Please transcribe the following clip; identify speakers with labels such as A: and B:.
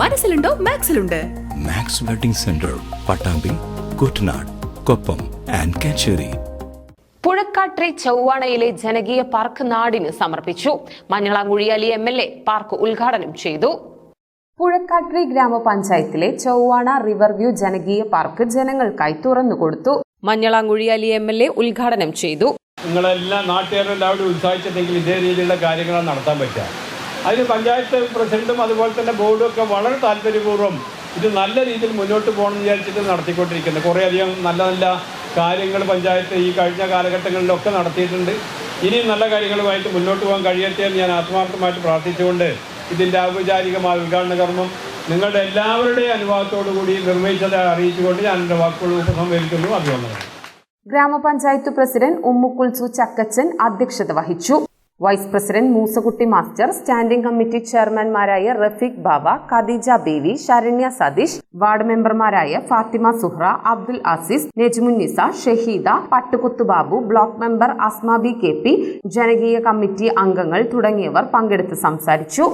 A: മനസ്സിലുണ്ടോ? മാക്സിലുണ്ട്.
B: Max wedding centre Pattambi Kuttanad Koppam and Kacheri.
C: പുഴക്കാട്ടെ ചൊവ്വാണയിലെ ജനകീയ park നാടിന് സമർപ്പിച്ചു. Manjalamkuzhi Ali M L A park ഉദ്ഘാടനം ചെയ്തു. പുഴക്കാട്രി ഗ്രാമപഞ്ചായത്തിലെ ചൊവ്വാണ റിവർ വ്യൂ ജനകീയ പാർക്ക് ജനങ്ങൾക്കായി തുറന്നുകൊടുത്തു Manjalamkuzhi Ali M L A ഉദ്ഘാടനം ചെയ്തു.
D: നിങ്ങളെല്ലാം നാട്ടുകാരെല്ലാവരും ഉത്സാഹിച്ചിട്ടെങ്കിൽ ഇതേ രീതിയിലുള്ള കാര്യങ്ങളാണ് നടത്താൻ പറ്റുക. അതിന് പഞ്ചായത്ത് പ്രസിഡന്റും അതുപോലെ തന്നെ ബോർഡും ഒക്കെ വളരെ താല്പര്യപൂർവം ഇത് നല്ല രീതിയിൽ മുന്നോട്ട് പോകണമെന്ന് വിചാരിച്ചിട്ട് നടത്തിക്കൊണ്ടിരിക്കുന്നത് കുറേയധികം നല്ല നല്ല കാര്യങ്ങൾ പഞ്ചായത്ത് ഈ കഴിഞ്ഞ കാലഘട്ടങ്ങളിലൊക്കെ നടത്തിയിട്ടുണ്ട്. ഇനിയും നല്ല കാര്യങ്ങളുമായിട്ട് മുന്നോട്ട് പോകാൻ കഴിയട്ടെ എന്ന് ഞാൻ ആത്മാർത്ഥമായിട്ട് പ്രാർത്ഥിച്ചുകൊണ്ട് ഇതിന്റെ ഔപചാരികമായ ഉദ്ഘാടന കർമ്മം നിങ്ങളുടെ എല്ലാവരുടെയും അനുഭവത്തോടു കൂടി നിർവഹിച്ചത് അറിയിച്ചുകൊണ്ട് ഞാൻ എന്റെ വാക്കുകൾ ഉപസംഹരിക്കുന്നു. അഭിവന്ദനം
C: ഗ്രാമപഞ്ചായത്ത് പ്രസിഡന്റ് ഉമ്മുക്കുൽസു ചക്കച്ചൻ അധ്യക്ഷത വഹിച്ചു. Vice president Moosakutty master standing committee ചെയർമാൻമാരായ Rafeeq Baba Khadeeja Bevi Saranya Satheesh ward മെമ്പർമാരായ Fathima Suhra Abdul Azeez Nejmunnisa Shaheeda Pattukuthu Babu block member Asmabi K P ജനകീയ കമ്മിറ്റി അംഗങ്ങൾ തുടങ്ങിയവർ പങ്കെടുത്ത് സംസാരിച്ചു.